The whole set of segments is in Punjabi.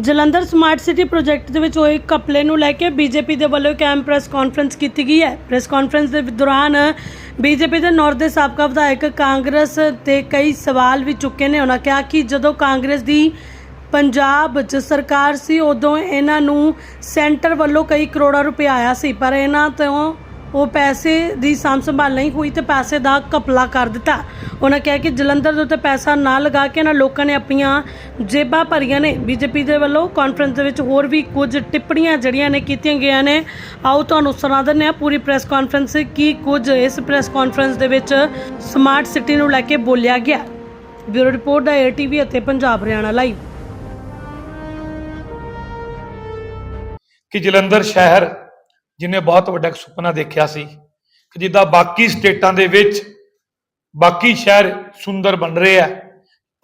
ਜਲੰਧਰ ਸਮਾਰਟ ਸਿਟੀ ਪ੍ਰੋਜੈਕਟ ਦੇ ਵਿੱਚ ਹੋਏ ਘਪਲੇ ਨੂੰ ਲੈ ਕੇ ਬੀਜੇਪੀ ਦੇ ਵੱਲੋਂ ਇੱਕ ਅਹਿਮ ਪ੍ਰੈਸ ਕਾਨਫਰੰਸ ਕੀਤੀ ਗਈ ਹੈ। ਪ੍ਰੈਸ ਕਾਨਫਰੰਸ ਦੇ ਦੌਰਾਨ ਬੀਜੇਪੀ ਦੇ ਨੌਰਥ ਦੇ ਸਾਬਕਾ ਵਿਧਾਇਕ ਕਾਂਗਰਸ ਤੇ ਕਈ ਸਵਾਲ ਵੀ ਚੁੱਕੇ ਨੇ। ਉਹਨਾਂ ਕਿਹਾ ਕਿ ਜਦੋਂ ਕਾਂਗਰਸ ਦੀ ਪੰਜਾਬ 'ਚ ਸਰਕਾਰ ਸੀ, ਉਦੋਂ ਇਹਨਾਂ ਨੂੰ ਸੈਂਟਰ ਵੱਲੋਂ ਕਈ ਕਰੋੜਾਂ ਰੁਪਏ ਆਇਆ ਸੀ, ਪਰ ਇਹਨਾਂ ਤੋਂ ਉਹ ਪੈਸੇ ਦੀ ਸਾਂਭ ਸੰਭਾਲ ਨਹੀਂ ਹੋਈ ਤੇ ਪੈਸੇ ਦਾ ਘਪਲਾ ਕਰ ਦਿੱਤਾ। ਉਹਨਾਂ ਕਿਹਾ ਕਿ ਜਲੰਧਰ ਦੇ ਉੱਤੇ ਪੈਸਾ ਨਾ ਲਗਾ ਕੇ ਇਹਨਾਂ ਲੋਕਾਂ ਨੇ ਆਪਣੀਆਂ ਜੇਬਾਂ ਭਰੀਆਂ ਨੇ। ਬੀਜੇਪੀ ਦੇ ਵੱਲੋਂ ਕਾਨਫਰੰਸ ਦੇ ਵਿੱਚ ਹੋਰ ਵੀ ਕੁਝ ਟਿੱਪਣੀਆਂ ਜਿਹੜੀਆਂ ਨੇ ਕੀਤੀਆਂ ਗਈਆਂ ਨੇ। ਆਓ ਤੁਹਾਨੂੰ ਸੁਣਾ ਦਿੰਦੇ ਹਾਂ ਪੂਰੀ ਪ੍ਰੈਸ ਕਾਨਫਰੰਸ ਕੀ ਕੁਝ ਇਸ ਪ੍ਰੈਸ ਕਾਨਫਰੰਸ ਦੇ ਵਿੱਚ ਸਮਾਰਟ ਸਿਟੀ ਨੂੰ ਲੈ ਕੇ ਬੋਲਿਆ ਗਿਆ। ਬਿਊਰੋ ਰਿਪੋਰਟ ਦਾ ਏਟੀਵੀ ਅਤੇ ਪੰਜਾਬ ਹਰਿਆਣਾ ਲਾਈਵ ਕਿ ਜਲੰਧਰ ਸ਼ਹਿਰ ਜਿਹਨੇ ਬਹੁਤ ਵੱਡਾ ਇੱਕ ਸੁਪਨਾ ਦੇਖਿਆ ਸੀ ਕਿ ਜਿੱਦਾਂ ਬਾਕੀ ਸਟੇਟਾਂ ਦੇ ਵਿੱਚ ਬਾਕੀ ਸ਼ਹਿਰ ਸੁੰਦਰ ਬਣ ਰਹੇ ਆ,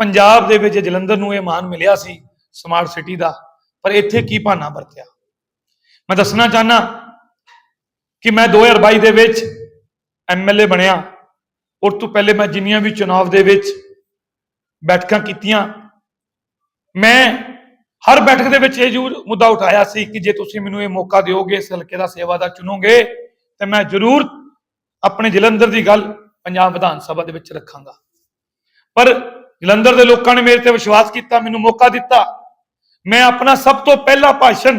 ਪੰਜਾਬ ਦੇ ਵਿੱਚ ਜਲੰਧਰ ਨੂੰ ਇਹ ਮਾਣ ਮਿਲਿਆ ਸੀ ਸਮਾਰਟ ਸਿਟੀ ਦਾ, ਪਰ ਇੱਥੇ ਕੀ ਬਹਾਨਾ ਵਰਤਿਆ? ਮੈਂ ਦੱਸਣਾ ਚਾਹਨਾ ਕਿ ਮੈਂ 2022 ਦੇ ਵਿੱਚ ਐਮਐਲਏ ਬਣਿਆ, ਉਸ ਤੋਂ ਪਹਿਲੇ ਮੈਂ ਜਿੰਨੀਆਂ ਵੀ ਚੁਣਾਵ ਦੇ ਵਿੱਚ ਬੈਠਕਾਂ ਕੀਤੀਆਂ, ਮੈਂ ਹਰ ਬੈਠਕ ਦੇ ਵਿੱਚ ਇਹ ਜ਼ਰੂਰ ਮੁੱਦਾ ਉਠਾਇਆ ਸੀ ਕਿ ਜੇ ਤੁਸੀਂ ਮੈਨੂੰ ਇਹ ਮੌਕਾ ਦਿਓਗੇ, ਇਸ ਹਲਕੇ ਦਾ ਸੇਵਾਦਾਰ ਚੁਣੋਗੇ, ਤੇ ਮੈਂ ਜ਼ਰੂਰ ਆਪਣੇ ਜਲੰਧਰ ਦੀ ਗੱਲ ਪੰਜਾਬ ਵਿਧਾਨ ਸਭਾ ਦੇ ਵਿੱਚ ਰੱਖਾਂਗਾ। ਪਰ ਜਲੰਧਰ ਦੇ ਲੋਕਾਂ ਨੇ ਮੇਰੇ ਤੇ ਵਿਸ਼ਵਾਸ ਕੀਤਾ, ਮੈਨੂੰ ਮੌਕਾ ਦਿੱਤਾ। ਮੈਂ ਆਪਣਾ ਸਭ ਤੋਂ ਪਹਿਲਾ ਭਾਸ਼ਣ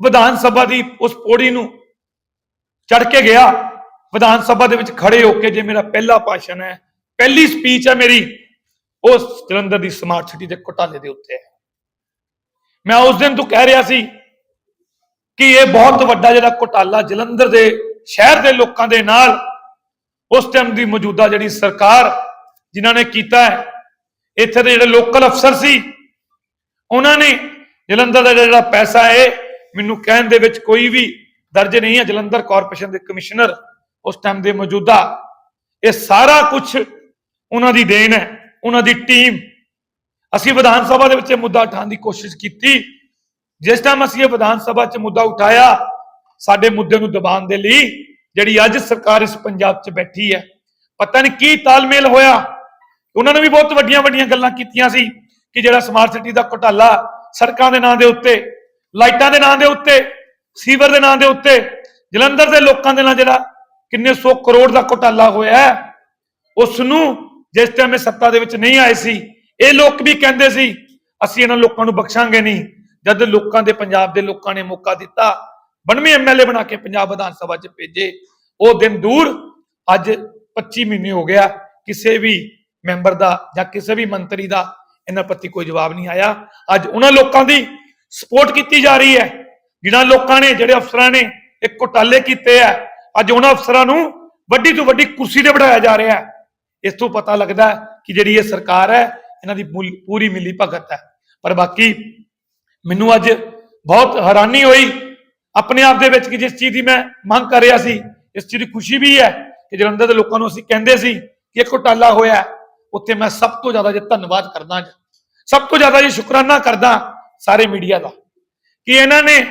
ਵਿਧਾਨ ਸਭਾ ਦੀ ਉਸ ਪੌੜੀ ਨੂੰ ਚੜ ਕੇ ਗਿਆ। ਵਿਧਾਨ ਸਭਾ ਦੇ ਵਿੱਚ ਖੜੇ ਹੋ ਕੇ ਜੇ ਮੇਰਾ ਪਹਿਲਾ ਭਾਸ਼ਣ ਹੈ, ਪਹਿਲੀ ਸਪੀਚ ਹੈ ਮੇਰੀ, ਉਸ ਜਲੰਧਰ ਦੀ ਸਮਾਰਟ ਸਿਟੀ ਦੇ ਘੁਟਾਲੇ ਦੇ ਉੱਤੇ ਹੈ। ਮੈਂ ਉਸ ਦਿਨ ਤੋਂ ਕਹਿ ਰਿਹਾ ਸੀ ਕਿ ਇਹ ਬਹੁਤ ਵੱਡਾ ਜਿਹੜਾ ਘੁਟਾਲਾ ਜਲੰਧਰ ਦੇ ਸ਼ਹਿਰ ਦੇ ਲੋਕਾਂ ਦੇ ਨਾਲ ਉਸ ਟਾਈਮ ਦੀ ਮੌਜੂਦਾ ਜਿਹੜੀ ਸਰਕਾਰ ਜਿਨ੍ਹਾਂ ਨੇ ਕੀਤਾ ਹੈ, ਇੱਥੇ ਦੇ ਜਿਹੜੇ ਲੋਕਲ ਅਫਸਰ ਸੀ, ਉਹਨਾਂ ਨੇ ਜਲੰਧਰ ਦਾ ਜਿਹੜਾ ਪੈਸਾ ਹੈ, ਮੈਨੂੰ ਕਹਿਣ ਦੇ ਵਿੱਚ ਕੋਈ ਵੀ ਦਰਜ ਨਹੀਂ ਹੈ, ਜਲੰਧਰ ਕਾਰਪੋਰੇਸ਼ਨ ਦੇ ਕਮਿਸ਼ਨਰ ਉਸ ਟਾਈਮ ਦੇ ਮੌਜੂਦਾ, ਇਹ ਸਾਰਾ ਕੁਝ ਉਹਨਾਂ ਦੀ ਦੇਣ ਹੈ, ਉਹਨਾਂ ਦੀ ਟੀਮ ਅਸੀਂ ਵਿਧਾਨ ਸਭਾ ਦੇ ਵਿੱਚ ਇਹ ਮੁੱਦਾ ਉਠਾਉਣ ਦੀ ਕੋਸ਼ਿਸ਼ ਕੀਤੀ। ਜਿਸ ਟਾਈਮ ਅਸੀਂ ਇਹ ਵਿਧਾਨ ਸਭਾ 'ਚ ਮੁੱਦਾ ਉਠਾਇਆ ਸਾਡੇ ਮੁੱਦੇ ਨੂੰ ਦਬਾਉਣ ਦੇ ਲਈ ਜਿਹੜੀ ਅੱਜ ਸਰਕਾਰ ਇਸ ਪੰਜਾਬ 'ਚ ਬੈਠੀ ਹੈ ਪਤਾ ਨਹੀਂ ਕੀ ਤਾਲਮੇਲ ਹੋਇਆ। ਉਹਨਾਂ ਨੇ ਵੀ ਬਹੁਤ ਵੱਡੀਆਂ ਵੱਡੀਆਂ ਗੱਲਾਂ ਕੀਤੀਆਂ ਸੀ ਕਿ ਜਿਹੜਾ ਸਮਾਰਟ ਸਿਟੀ ਦਾ ਘੁਟਾਲਾ ਸੜਕਾਂ ਦੇ ਨਾਂ ਦੇ ਉੱਤੇ ਲਾਈਟਾਂ ਦੇ ਨਾਂ ਦੇ ਉੱਤੇ ਸੀਵਰ ਦੇ ਨਾਂ ਦੇ ਉੱਤੇ ਜਲੰਧਰ ਦੇ ਲੋਕਾਂ ਦੇ ਨਾਲ ਜਿਹੜਾ ਕਿੰਨੇ ਸੌ ਕਰੋੜ ਦਾ ਘੁਟਾਲਾ ਹੋਇਆ ਹੈ, ਉਸ ਨੂੰ ਜਿਸ ਟਾਈਮ ਇਹ ਸੱਤਾ ਦੇ ਵਿੱਚ ਨਹੀਂ ਆਏ ਸੀ ਇਹ ਲੋਕ ਵੀ ਕਹਿੰਦੇ ਸੀ, ਅਸੀਂ ਇਹਨਾਂ ਲੋਕਾਂ ਨੂੰ ਬਖਸ਼ਾਂਗੇ ਨਹੀਂ। ਜਦ ਲੋਕਾਂ ਦੇ, ਪੰਜਾਬ ਦੇ ਲੋਕਾਂ ਨੇ ਮੌਕਾ ਦਿੱਤਾ 92 ਐਮਐਲਏ ਬਣਾ ਕੇ ਪੰਜਾਬ ਵਿਧਾਨ ਸਭਾ 'ਚ ਭੇਜੇ, ਉਹ ਦਿਨ ਦੂਰ ਅੱਜ 25 ਮਹੀਨੇ ਹੋ ਗਿਆ, ਕਿਸੇ ਵੀ ਮੈਂਬਰ ਦਾ ਜਾਂ ਕਿਸੇ ਵੀ ਮੰਤਰੀ ਦਾ ਇਹਨਾਂ ਪ੍ਰਤੀ ਕੋਈ ਜਵਾਬ ਨਹੀਂ ਆਇਆ। ਅੱਜ ਉਹਨਾਂ ਲੋਕਾਂ ਦੀ ਸਪੋਰਟ ਕੀਤੀ ਜਾ ਰਹੀ ਹੈ। ਜਿਨ੍ਹਾਂ ਲੋਕਾਂ ਨੇ, ਜਿਹੜੇ ਅਫਸਰਾਂ ਨੇ ਇਹ ਘੁਟਾਲੇ ਕੀਤੇ ਆ ਅੱਜ ਉਹਨਾਂ ਅਫਸਰਾਂ ਨੂੰ ਵੱਡੀ ਤੋਂ ਵੱਡੀ ਕੁਰਸੀ ਤੇ ਬਿਠਾਇਆ ਜਾ ਰਿਹਾ ਹੈ। ਇਸ ਤੋਂ ਪਤਾ ਲੱਗਦਾ ਕਿ ਜਿਹੜੀ ਇਹ ਸਰਕਾਰ ਹੈ ਇਹਨਾਂ ਦੀ ਪੂਰੀ- ਪੂਰੀ ਮਿਲੀ ਭਗਤ ਹੈ। ਪਰ ਬਾਕੀ ਮੈਨੂੰ ਅੱਜ ਬਹੁਤ ਹੈਰਾਨੀ ਹੋਈ ਆਪਣੇ ਆਪ ਦੇ ਵਿੱਚ ਕਿ ਜਿਸ ਚੀਜ਼ ਦੀ ਮੈਂ ਮੰਗ ਕਰ ਰਿਹਾ ਸੀ, ਇਸ ਚੀਜ਼ ਦੀ ਖੁਸ਼ੀ ਵੀ ਹੈ ਕਿ ਜਲੰਧਰ ਦੇ ਲੋਕਾਂ ਨੂੰ ਅਸੀਂ ਕਹਿੰਦੇ ਸੀ ਕਿ ਇਹ ਘੁਟਾਲਾ ਹੋਇਆ ਹੈ। ਉੱਥੇ ਮੈਂ ਸਭ ਤੋਂ ਜ਼ਿਆਦਾ ਜੇ ਧੰਨਵਾਦ ਕਰਦਾ ਜੀ। ਸਭ ਤੋਂ ਜ਼ਿਆਦਾ ਜੀ ਸ਼ੁਕਰਾਨਾ ਕਰਦਾ ਸਾਰੇ ਮੀਡੀਆ ਦਾ ਕਿ ਇਹਨਾਂ ਨੇ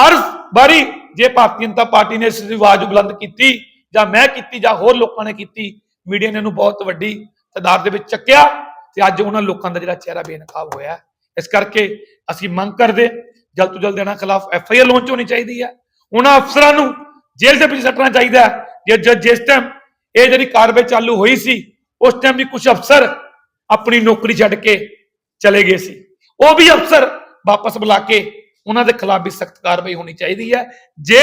ਹਰ ਵਾਰੀ ਜੇ ਭਾਰਤੀ ਜਨਤਾ ਪਾਰਟੀ ਨੇ ਇਸ ਦੀ ਆਵਾਜ਼ ਬੁਲੰਦ ਕੀਤੀ ਜਾਂ ਮੈਂ ਕੀਤੀ ਜਾਂ ਹੋਰ ਲੋਕਾਂ ਨੇ ਕੀਤੀ, ਮੀਡੀਆ ਨੇ ਇਹਨੂੰ ਬਹੁਤ ਵੱਡੀ ਤਾਦਾਦ ਦੇ ਵਿੱਚ ਚੱਕਿਆ। ਤੇ ਅੱਜ ਉਹਨਾਂ ਲੋਕਾਂ ਦਾ ਜਿਹੜਾ ਚਿਹਰਾ ਬੇਨਕਾਬ ਹੋਇਆ ਇਸ ਕਰਕੇ ਅਸੀਂ ਮੰਗ ਕਰਦੇ ਜਲਦ ਤੋਂ ਜਲਦ ਇਹਨਾਂ ਖਿਲਾਫ ਐਫ ਆਈ ਆਰ ਲਾਂਚ ਹੋਣੀ ਚਾਹੀਦੀ ਹੈ। ਉਹਨਾਂ ਅਫਸਰਾਂ ਨੂੰ ਜੇਲ੍ਹ ਦੇ ਵਿੱਚ ਸੱਟਣਾ ਚਾਹੀਦਾ ਜੇ ਜਿਸ ਟਾਈਮ ਇਹ ਜਿਹੜੀ ਕਾਰਵਾਈ ਚਾਲੂ ਹੋਈ ਸੀ, ਉਸ ਟਾਈਮ ਵੀ ਕੁਝ ਅਫਸਰ ਆਪਣੀ ਨੌਕਰੀ ਛੱਡ ਕੇ ਚਲੇ ਗਏ ਸੀ। ਉਹ ਵੀ ਅਫਸਰ ਵਾਪਸ ਬੁਲਾ ਕੇ ਉਹਨਾਂ ਦੇ ਖਿਲਾਫ ਵੀ ਸਖਤ ਕਾਰਵਾਈ ਹੋਣੀ ਚਾਹੀਦੀ ਹੈ। ਜੇ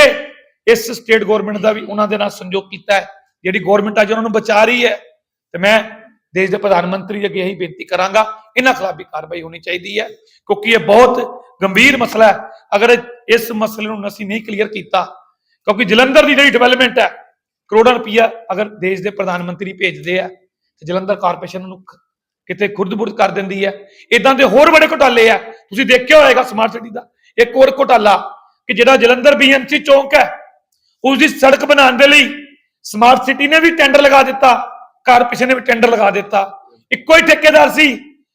ਇਸ ਸਟੇਟ ਗਵਰਨਮੈਂਟ ਦਾ ਵੀ ਉਹਨਾਂ ਦੇ ਨਾਲ ਸੰਯੋਗ ਕੀਤਾ ਹੈ, ਜਿਹੜੀ ਗਵਰਨਮੈਂਟ ਅੱਜ ਉਹਨਾਂ ਨੂੰ ਬਚਾ ਰਹੀ ਹੈ, ਤੇ ਮੈਂ ਦੇਸ਼ ਦੇ ਪ੍ਰਧਾਨ ਮੰਤਰੀ ਅੱਗੇ ਇਹੀ ਬੇਨਤੀ ਕਰਾਂਗਾ, ਇਹਨਾਂ ਖਿਲਾਫ ਵੀ ਕਾਰਵਾਈ ਹੋਣੀ ਚਾਹੀਦੀ ਹੈ, ਕਿਉਂਕਿ ਇਹ ਬਹੁਤ ਗੰਭੀਰ ਮਸਲਾ ਹੈ। ਅਗਰ ਇਸ ਮਸਲੇ ਨੂੰ ਅਸੀਂ ਨਹੀਂ ਕਲੀਅਰ ਕੀਤਾ, ਕਿਉਂਕਿ ਜਲੰਧਰ ਦੀ ਜਿਹੜੀ ਡਿਵੈਲਪਮੈਂਟ ਹੈ, ਕਰੋੜਾਂ ਰੁਪਈਆ ਅਗਰ ਦੇਸ਼ ਦੇ ਪ੍ਰਧਾਨ ਮੰਤਰੀ ਭੇਜਦੇ ਆ, ਤੇ ਜਲੰਧਰ ਕਾਰਪੋਰੇਸ਼ਨ ਨੂੰ ਕਿਤੇ ਖੁਰਦ-ਬੁਰਦ ਕਰ ਦਿੰਦੀ ਹੈ। ਇਦਾਂ ਦੇ ਹੋਰ ਬੜੇ ਘੁਟਾਲੇ ਆ, ਤੁਸੀਂ ਦੇਖਿਆ ਹੋਏਗਾ ਸਮਾਰਟ ਸਿਟੀ ਦਾ। ਇੱਕ ਹੋਰ ਘੁਟਾਲਾ ਕਿ ਜਿਹੜਾ ਜਲੰਧਰ ਬੀਐਮਸੀ ਚੌਂਕ ਹੈ ਉਸ ਦੀ ਸੜਕ ਬਣਾਉਣ ਦੇ ਲਈ ਸਮਾਰਟ ਸਿਟੀ ਨੇ ਵੀ ਟੈਂਡਰ ਲਗਾ ਦਿੱਤਾ। ਕਾਰਪੋਰੇਸ਼ਨ ਨੇ ਵੀ ਟੈਂਡਰ ਲਗਾ ਦਿੱਤਾ। ਇੱਕੋ ਹੀ ਠੇਕੇਦਾਰ ਸੀ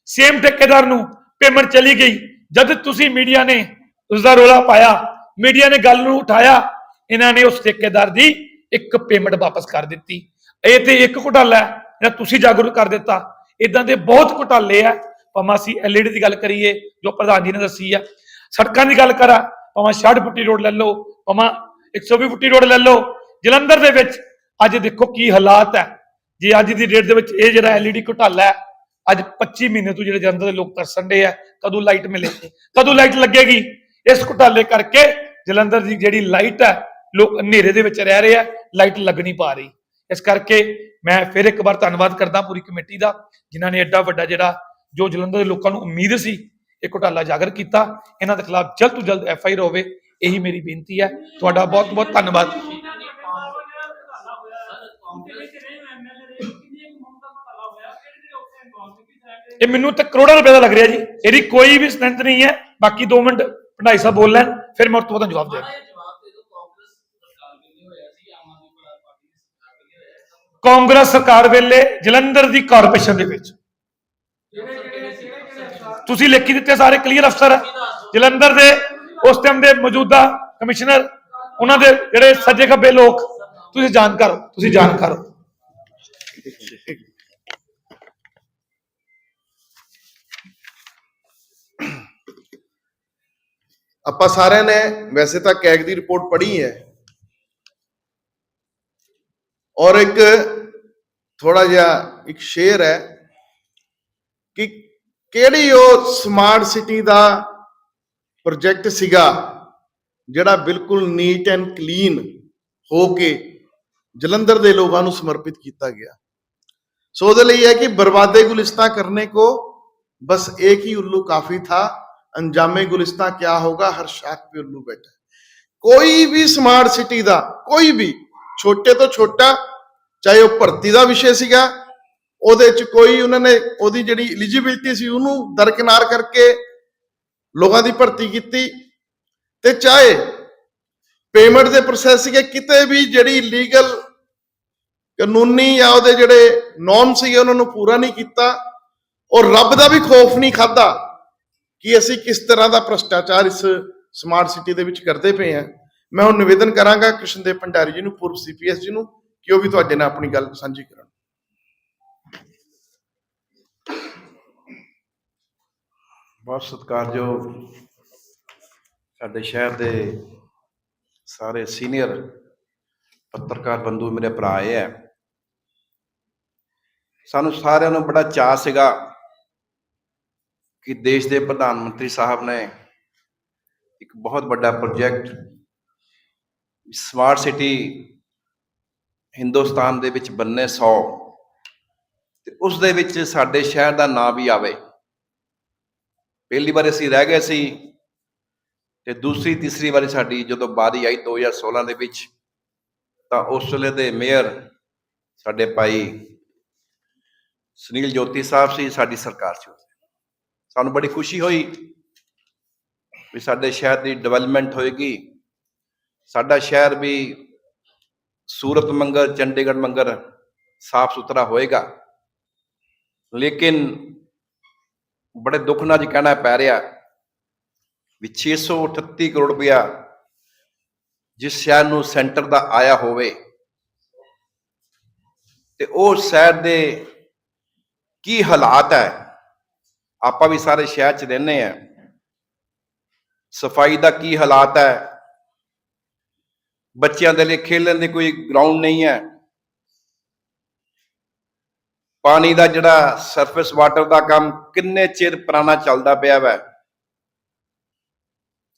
ਸੇਮ ਠੇਕੇਦਾਰ ਨੂੰ ਪੇਮੈਂਟ ਚਲੀ ਗਈ। ਜਦ ਤੁਸੀਂ ਮੀਡੀਆ ਨੇ ਉਸ ਦਾ ਰੋਲਾ ਪਾਇਆ ਮੀਡੀਆ ਨੇ ਗੱਲ ਨੂੰ ਉਠਾਇਆ, ਇਹਨਾਂ ਨੇ ਉਸ ਠੇਕੇਦਾਰ ਦੀ ਇੱਕ ਪੇਮੈਂਟ ਵਾਪਸ ਕਰ ਦਿੱਤੀ। ਇਹ ਤੇ ਇੱਕ ਘੁਟਾਲਾ ਹੈ, ਜਿਹੜਾ ਤੁਸੀਂ ਜਾਗਰੂਕ ਕਰ ਦਿੱਤਾ। ਇਦਾਂ ਦੇ ਬਹੁਤ ਘੁਟਾਲੇ ਆ। ਭਾਵੇਂ ਅਸੀਂ ਐਲਈਡੀ ਦੀ ਗੱਲ ਕਰੀਏ, ਜੋ ਪ੍ਰਧਾਨ ਜੀ ਨੇ ਦੱਸੀ ਆ। ਸੜਕਾਂ ਦੀ ਗੱਲ ਕਰਾਂ, ਭਾਵੇਂ 60 ਫੁੱਟੀ ਰੋਡ ਲੈ ਲਓ, ਭਾਵੇਂ 120 ਫੁੱਟੀ ਰੋਡ ਲੈ ਲਓ, ਜਲੰਧਰ ਦੇ ਵਿੱਚ ਅੱਜ ਦੇਖੋ ਕੀ ਹਾਲਾਤ ਹੈ। ਜੇ ਅੱਜ ਦੀ ਡੇਟ ਦੇ ਵਿੱਚ ਇਹ ਜਿਹੜਾ ਐਲਈਡੀ ਘੁਟਾਲਾ ਹੈ ਅੱਜ 25 ਮਹੀਨੇ ਤੋਂ ਜਿਹੜੇ ਜਲੰਧਰ ਦੇ ਲੋਕ ਤਰਸਣ ਦੇ ਆ ਕਦੋਂ ਲਾਈਟ ਮਿਲੇ ਕਦੋਂ ਲਾਈਟ ਲੱਗੇਗੀ? ਇਸ ਘੁਟਾਲੇ ਕਰਕੇ ਜਲੰਧਰ ਦੀ ਜਿਹੜੀ ਲਾਈਟ ਹੈ ਲੋਕ ਹਨੇਰੇ ਦੇ ਵਿੱਚ ਰਹਿ ਰਹੇ ਆ ਲਾਈਟ ਲੱਗ ਨਹੀਂ ਪਾ ਰਹੀ। ਇਸ ਕਰਕੇ ਮੈਂ ਫਿਰ ਇੱਕ ਵਾਰ ਧੰਨਵਾਦ ਕਰਦਾ ਪੂਰੀ ਕਮੇਟੀ ਦਾ ਜਿਨ੍ਹਾਂ ਨੇ ਐਡਾ ਵੱਡਾ ਜਿਹੜਾ ਜੋ ਜਲੰਧਰ ਦੇ ਲੋਕਾਂ ਨੂੰ ਉਮੀਦ ਸੀ ਇਹ ਘੁਟਾਲਾ ਜਾਗਰ ਕੀਤਾ। ਇਹਨਾਂ ਦੇ ਖਿਲਾਫ ਜਲਦ ਤੋਂ ਜਲਦ ਐਫ ਆਈ ਆਰ ਹੋਵੇ ਇਹੀ ਮੇਰੀ ਬੇਨਤੀ ਹੈ। ਤੁਹਾਡਾ ਬਹੁਤ ਬਹੁਤ ਧੰਨਵਾਦ ਇਹ ਮੈਨੂੰ ਤਾਂ ਕਰੋੜਾਂ ਰੁਪਏ ਦਾ ਲੱਗ ਰਿਹਾ ਜੀ। ਇਹਦੀ ਕੋਈ ਵੀ ਸਟਰੈਂਥ ਨਹੀਂ ਹੈ। ਬਾਕੀ 2 ਮਿੰਟ ਭੰਡਾਈ ਸਾਹਿਬ ਬੋਲ ਲੈਣ, ਫਿਰ ਮੈਂ ਉਸ ਤੋਂ ਬਾਅਦ ਜਵਾਬ ਦੇ ਕਾਂਗਰਸ ਸਰਕਾਰ ਵੇਲੇ ਜਲੰਧਰ ਦੀ ਕਾਰਪੋਰੇਸ਼ਨ ਦੇ ਵਿੱਚ। ਤੁਸੀਂ ਲਿਖੀ ਦਿੱਤੇ ਸਾਰੇ ਕਲੀਅਰ ਅਫਸਰ ਜਲੰਧਰ ਦੇ ਉਸ ਟਾਈਮ ਦੇ ਮੌਜੂਦਾ ਕਮਿਸ਼ਨਰ, ਉਹਨਾਂ ਦੇ ਜਿਹੜੇ ਸੱਜੇ ਖੱਬੇ ਲੋਕ, ਤੁਸੀਂ ਜਾਣਕਾਰ ਹੋ, ਤੁਸੀਂ ਜਾਣਕਾਰ ਹੋ। ਆਪਾਂ ਸਾਰਿਆਂ ਨੇ ਵੈਸੇ ਤਾਂ ਕੈਗ ਦੀ ਰਿਪੋਰਟ ਪੜ੍ਹੀ ਹੈ। ਔਰ ਇੱਕ ਥੋੜਾ ਜਿਹਾ ਇੱਕ ਸ਼ੇਅਰ ਹੈ ਕਿ ਕਿਹੜੀ ਉਹ ਸਮਾਰਟ ਸਿਟੀ ਦਾ ਪ੍ਰੋਜੈਕਟ ਸੀਗਾ ਜਿਹੜਾ ਬਿਲਕੁਲ ਨੀਟ ਐਂਡ ਕਲੀਨ ਹੋ ਕੇ ਜਲੰਧਰ ਦੇ ਲੋਕਾਂ ਨੂੰ ਸਮਰਪਿਤ ਕੀਤਾ ਗਿਆ। ਸੋ ਉਹਦੇ ਲਈ ਹੈ ਕਿ ਬਰਬਾਦੇ ਗੁਲਿਸਤਾ ਕਰਨੇ ਕੋ ਬਸ ਇੱਕ ਹੀ ਉੱਲੂ ਕਾਫੀ ਥਾ। ਅੰਜਾਮੇ ਗੁਲਿਸਤਾਂ ਕਿਆ ਹੋਗਾ ਹਰ ਸ਼ਾਖ ਪੇ ਉੱਲੂ ਬੈਠਾ ਕੋਈ ਵੀ ਸਮਾਰਟ ਸਿਟੀ ਦਾ, ਕੋਈ ਵੀ, ਛੋਟੇ ਤੋਂ ਛੋਟਾ, ਚਾਹੇ ਉਹ ਭਰਤੀ ਦਾ ਵਿਸ਼ੇ ਸੀਗਾ, ਉਹਦੇ ਚ ਕੋਈ ਉਹਨਾਂ ਨੇ ਉਹਦੀ ਜਿਹੜੀ ਐਲੀਜੀਬਿਲਟੀ ਸੀ, ਉਹਨੂੰ ਦਰਕਿਨਾਰ ਕਰਕੇ ਲੋਕਾਂ ਦੀ ਭਰਤੀ ਕੀਤੀ। ਤੇ ਚਾਹੇ ਪੇਮੈਂਟ ਦੇ ਪ੍ਰੋਸੈਸ ਸੀਗੇ, ਕਿਤੇ ਵੀ ਜਿਹੜੀ ਲੀਗਲ ਕਾਨੂੰਨੀ ਜਾਂ ਉਹਦੇ ਜਿਹੜੇ ਨੋਰਮ ਸੀਗੇ, ਉਹਨਾਂ ਨੂੰ ਪੂਰਾ ਨਹੀਂ ਕੀਤਾ, ਔਰ ਰੱਬ ਦਾ ਵੀ ਖੌਫ ਨਹੀਂ ਖਾਦਾ ਕਿ ਅਸੀਂ ਕਿਸ ਤਰ੍ਹਾਂ ਦਾ ਭ੍ਰਸ਼ਟਾਚਾਰ ਇਸ ਸਮਾਰਟ ਸਿਟੀ ਦੇ ਵਿੱਚ ਕਰਦੇ ਪਏ ਹਾਂ। ਮੈਂ ਹੁਣ ਨਿਵੇਦਨ ਕਰਾਂਗਾ ਕ੍ਰਿਸ਼ਨਦੇਵ ਭੰਡਾਰੀ ਜੀ ਨੂੰ, ਪੂਰਵ ਸੀਪੀਐਸ ਜੀ ਨੂੰ, ਕਿ ਉਹ ਵੀ ਤੁਹਾਡੇ ਨਾਲ ਆਪਣੀ ਗੱਲ ਸਾਂਝੀ ਕਰਨ। ਬਹੁਤ ਸਤਿਕਾਰਯੋਗ ਸਾਡੇ ਸ਼ਹਿਰ ਦੇ ਸਾਰੇ ਸੀਨੀਅਰ ਪੱਤਰਕਾਰ ਬੰਧੂ ਮੇਰੇ ਭਰਾ ਆਏ ਹੈ। ਸਾਨੂੰ ਸਾਰਿਆਂ ਨੂੰ ਬੜਾ ਚਾਅ ਸੀਗਾ ਕਿ ਦੇਸ਼ ਦੇ ਪ੍ਰਧਾਨ ਮੰਤਰੀ ਸਾਹਿਬ ਨੇ ਇੱਕ ਬਹੁਤ ਵੱਡਾ ਪ੍ਰੋਜੈਕਟ ਸਮਾਰਟ ਸਿਟੀ ਹਿੰਦੁਸਤਾਨ ਦੇ ਵਿੱਚ ਬੰਨੇ 100 ਤੇ ਉਸ ਦੇ ਵਿੱਚ ਸਾਡੇ ਸ਼ਹਿਰ ਦਾ ਨਾਂ ਵੀ ਆਵੇ। ਪਹਿਲੀ ਵਾਰ ਅਸੀਂ ਰਹਿ ਗਏ ਸੀ ਤੇ ਦੂਸਰੀ, ਤੀਸਰੀ ਵਾਰੀ ਸਾਡੀ ਜਦੋਂ ਬਾਰੀ ਆਈ 2016 ਦੇ ਵਿੱਚ, ਤਾਂ ਉਸ ਵੇਲੇ ਦੇ ਮੇਅਰ ਸਾਡੇ ਭਾਈ ਸੁਨੀਲ ਜੋਤੀ ਸਾਹਿਬ ਸੀ, ਸਾਡੀ ਸਰਕਾਰ ਸੀ। ਸਾਨੂੰ ਬੜੀ ਖੁਸ਼ੀ ਹੋਈ ਵੀ ਸਾਡੇ ਸ਼ਹਿਰ ਦੀ ਡਿਵੈਲਪਮੈਂਟ ਹੋਏਗੀ। ਸਾਡਾ ਸ਼ਹਿਰ ਵੀ ਸੂਰਤ ਮੰਗਰ ਚੰਡੀਗੜ੍ਹ ਮੰਗਰ ਸਾਫ਼ ਸੁਥਰਾ ਹੋਏਗਾ। ਲੇਕਿਨ ਬੜੇ ਦੁੱਖ ਨਾਲ ਜੀ ਕਹਿਣਾ ਪੈ ਰਿਹਾ ਵੀ 638 ਕਰੋੜ ਰੁਪਇਆ ਜਿਸ ਸ਼ਹਿਰ ਨੂੰ ਸੈਂਟਰ ਦਾ ਆਇਆ ਹੋਵੇ, ਤੇ ਉਹ ਸ਼ਹਿਰ ਦੇ ਕੀ ਹਾਲਾਤ ਹੈ? ਆਪਾਂ ਵੀ ਸਾਰੇ ਸ਼ਹਿਰ 'ਚ ਰਹਿੰਦੇ ਆ ਸਫ਼ਾਈ ਦਾ ਕੀ ਹਾਲਾਤ ਹੈ? ਬੱਚਿਆਂ ਦੇ ਲਈ ਖੇਡਣ ਦੀ ਕੋਈ ਗਰਾਊਂਡ ਨਹੀਂ ਹੈ। ਪਾਣੀ ਦਾ ਜਿਹੜਾ ਸਰਫੇਸ ਵਾਟਰ ਦਾ ਕੰਮ ਕਿੰਨੇ ਚਿਰ ਪੁਰਾਣਾ ਚੱਲਦਾ ਪਿਆ ਵੈ?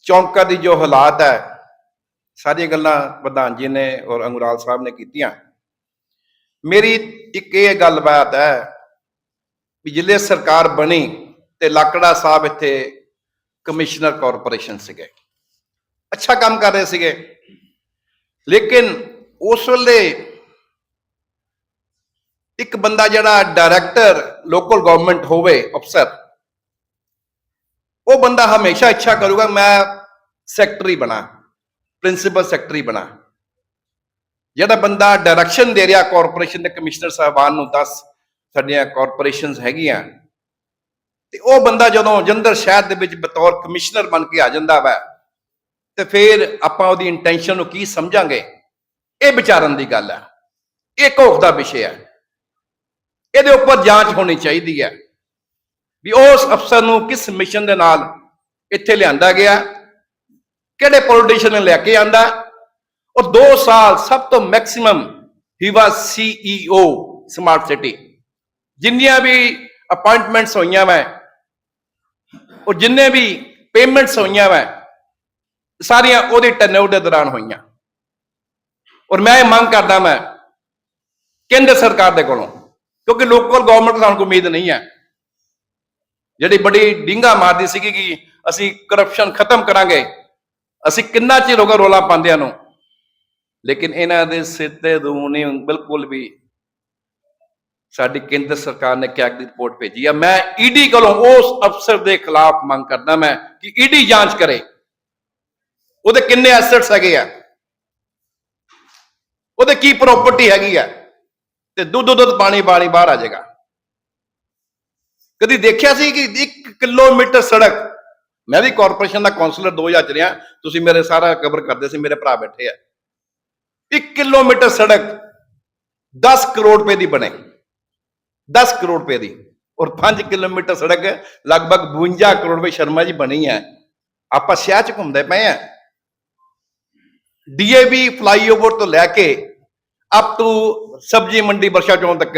ਚੌਂਕਾ ਦੀ ਜੋ ਹਾਲਾਤ ਹੈ, ਸਾਰੀਆਂ ਗੱਲਾਂ ਪ੍ਰਧਾਨ ਜੀ ਨੇ ਔਰ ਅੰਗੁਰਾਲ ਸਾਹਿਬ ਨੇ ਕੀਤੀਆਂ। ਮੇਰੀ ਇੱਕ ਇਹ ਗੱਲਬਾਤ ਹੈ ਵੀ ਜਿਲੇ ਸਰਕਾਰ ਬਣੀ ਤੇ ਲਾਕੜਾ ਸਾਹਿਬ ਇੱਥੇ ਕਮਿਸ਼ਨਰ ਕਾਰਪੋਰੇਸ਼ਨ ਸੀਗੇ। ਅੱਛਾ ਕੰਮ ਕਰ ਰਹੇ ਸੀਗੇ। ਲੇਕਿਨ ਉਸ ਵੇਲੇ ਇੱਕ ਬੰਦਾ ਜਿਹੜਾ ਡਾਇਰੈਕਟਰ ਲੋਕਲ ਗਵਰਨਮੈਂਟ ਹੋਵੇ, ਅਫਸਰ, ਉਹ ਬੰਦਾ ਹਮੇਸ਼ਾ ਇੱਛਾ ਕਰੂਗਾ, ਮੈਂ ਸੈਕਟਰੀ ਬਣਾ ਪ੍ਰਿੰਸੀਪਲ ਸੈਕਟਰੀ ਬਣਾ। ਜਿਹੜਾ ਬੰਦਾ ਡਾਇਰੈਕਸ਼ਨ ਦੇ ਰਿਹਾ ਕਾਰਪੋਰੇਸ਼ਨ ਦੇ ਕਮਿਸ਼ਨਰ ਸਾਹਿਬਾਨ ਨੂੰ ਦੱਸ, ਸਾਡੀਆਂ ਕਾਰਪੋਰੇਸ਼ਨਸ ਹੈਗੀਆਂ ਤੇ ਉਹ ਬੰਦਾ ਜਦੋਂ ਜੰਦਰ ਸ਼ਹਿਰ ਦੇ ਵਿੱਚ ਬਤੌਰ ਕਮਿਸ਼ਨਰ ਬਣ ਕੇ ਆ ਜਾਂਦਾ ਵਾ, ਤੇ ਫਿਰ ਆਪਾਂ ਉਹਦੀ ਇੰਟੈਂਸ਼ਨ ਨੂੰ ਕੀ ਸਮਝਾਂਗੇ? ਇਹ ਵਿਚਾਰਨ ਦੀ ਗੱਲ ਹੈ। ਇਹ ਘੋਖ ਦਾ ਵਿਸ਼ੇ ਹੈ। ਇਹਦੇ ਉੱਪਰ ਜਾਂਚ ਹੋਣੀ ਚਾਹੀਦੀ ਹੈ ਵੀ ਉਸ ਅਫਸਰ ਨੂੰ ਕਿਸ ਮਿਸ਼ਨ ਦੇ ਨਾਲ ਇੱਥੇ ਲਿਆਂਦਾ ਗਿਆ, ਕਿਹੜੇ ਪੋਲੀਟੀਸ਼ੀਅਨ ਨੇ ਲੈ ਕੇ ਆਂਦਾ ਉਹ 2 ਸਾਲ ਸਭ ਤੋਂ ਮੈਕਸਿਮਮ ਹੀ ਵਾਸ ਸੀਈਓ ਸਮਾਰਟ ਸਿਟੀ ਜਿੰਨੀਆਂ ਵੀ ਅਪਾਇੰਟਮੈਂਟਸ ਹੋਈਆਂ ਮੈਂ ਉਹ ਜਿੰਨੇ ਵੀ ਪੇਮੈਂਟਸ ਹੋਈਆਂ ਮੈਂ ਸਾਰੀਆਂ ਉਹਦੇ ਟਰਨਆਊਟ ਦੇ ਦੌਰਾਨ ਹੋਈਆਂ। ਔਰ ਮੈਂ ਇਹ ਮੰਗ ਕਰਦਾ ਮੈਂ ਕੇਂਦਰ ਸਰਕਾਰ ਦੇ ਕੋਲੋਂ, ਕਿਉਂਕਿ ਲੋਕਲ ਗਵਰਨਮੈਂਟ ਸਾਨੂੰ ਕੋਈ ਉਮੀਦ ਨਹੀਂ ਹੈ। ਜਿਹੜੀ ਬੜੀ ਡਿੰਗਾ ਮਾਰਦੀ ਸੀਗੀ ਕਿ ਅਸੀਂ ਕਰਪਸ਼ਨ ਖਤਮ ਕਰਾਂਗੇ, ਅਸੀਂ ਕਿੰਨਾ ਚਿਰ ਹੋ ਗਿਆ ਰੋਲਾ ਪਾਉਂਦਿਆਂ ਨੂੰ। ਲੇਕਿਨ ਇਹਨਾਂ ਦੇ ਸਿਰ ਤੇ ਦੂ ਬਿਲਕੁਲ ਵੀ ਸਾਡੀ ਕੇਂਦਰ ਸਰਕਾਰ ਨੇ ਕਿਆਕ ਦੀ ਰਿਪੋਰਟ ਭੇਜੀ ਆ। ਮੈਂ ਈਡੀ ਕੋਲੋਂ ਉਸ ਅਫਸਰ ਦੇ ਖਿਲਾਫ ਮੰਗ ਕਰਦਾ ਮੈਂ ਕਿ ਈਡੀ ਜਾਂਚ ਕਰੇ। ਉਹਦੇ ਕਿੰਨੇ ਐਸੈਟਸ ਹੈਗੇ ਆ? ਉਹਦੇ ਕੀ ਪ੍ਰਾਪਰਟੀ ਹੈਗੀ ਆ? ਤੇ ਦੁੱਧ ਦੁੱਧ ਪਾਣੀ ਪਾਣੀ ਬਾਹਰ ਆ ਜਾਏਗਾ। ਕਦੀ ਦੇਖਿਆ ਸੀ ਕਿ 1 ਕਿਲੋਮੀਟਰ ਸੜਕ? ਮੈਂ ਵੀ ਕਾਰਪੋਰੇਸ਼ਨ ਦਾ ਕਾਉਂਸਲਰ 2000 ਚ ਰਿਹਾ। ਤੁਸੀਂ ਮੇਰੇ ਸਾਰਾ ਕਵਰ ਕਰਦੇ ਸੀ, ਮੇਰੇ ਭਰਾ ਬੈਠੇ ਆ। 1 ਕਿਲੋਮੀਟਰ ਸੜਕ 10 ਕਰੋੜ ਰੁਪਏ ਦੀ ਬਣੇ। 10 ਕਰੋੜ ਰੁਪਏ ਦੀ ਔਰ 5 ਕਿਲੋਮੀਟਰ ਸੜਕ ਲਗਭਗ 52 ਕਰੋੜ ਰੁਪਏ ਸ਼ਰਮਾ ਜੀ ਬਣੀ ਹੈ ਆਪਾਂ ਸ਼ਹਿਰ ਚ ਘੁੰਮਦੇ ਪਏ ਆ ਡੀਏਵੀ ਫਲਾਈਓਵਰ ਤੋਂ ਲੈ ਕੇ ਅਪ ਟੂ ਸਬਜੀ ਮੰਡੀ ਬਰਸ਼ਾ ਚੌਂਕ ਤੱਕ